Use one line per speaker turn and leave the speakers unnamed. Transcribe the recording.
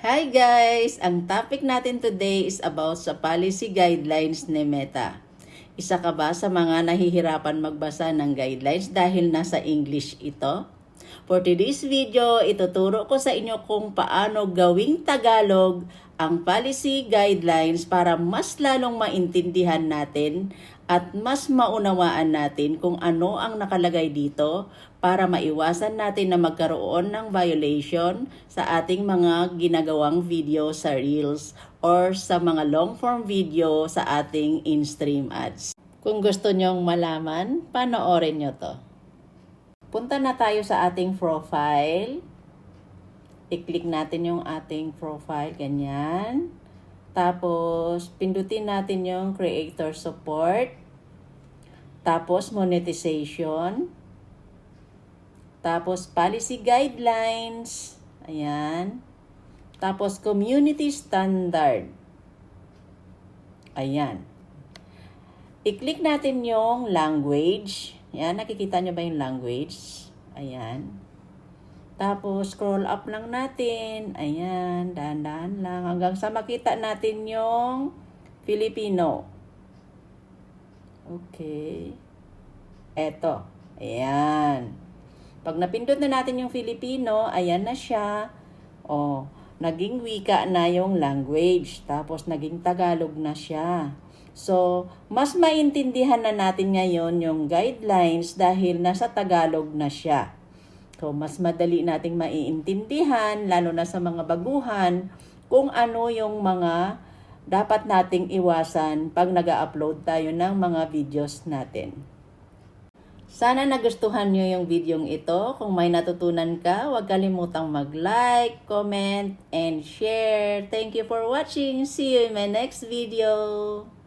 Hi guys! Ang topic natin today is about sa policy guidelines ni Meta. Isa ka ba sa mga nahihirapan magbasa ng guidelines dahil nasa English ito? For today's video, ituturo ko sa inyo kung paano gawing Tagalog ang policy guidelines para mas lalong maintindihan natin at mas maunawaan natin kung ano ang nakalagay dito para maiwasan natin na magkaroon ng violation sa ating mga ginagawang video sa Reels or sa mga long form video sa ating in-stream ads. Kung gusto nyong malaman, panoorin nyo to. Punta na tayo sa ating profile. I-click natin yung ating profile, ganyan. Tapos, pindutin natin yung creator support. Tapos, monetization. Tapos, policy guidelines. Ayan. Tapos, community standard. Ayan. I-click natin yung language. Ayan, nakikita nyo ba yung language? Ayan. Tapos, scroll up lang natin. Ayan, dahan-dahan lang. Hanggang sa makita natin yung Filipino. Okay. Eto. Ayan. Pag napindot na natin yung Filipino, ayan na siya. O, naging wika na yung language. Tapos, naging Tagalog na siya. So, mas maintindihan na natin ngayon yung guidelines dahil nasa Tagalog na siya. So, mas madali nating maiintindihan, lalo na sa mga baguhan, kung ano yung mga dapat nating iwasan pag nag upload tayo ng mga videos natin. Sana nagustuhan nyo yung videong ito. Kung may natutunan ka, huwag kalimutang mag-like, comment, and share. Thank you for watching. See you in my next video.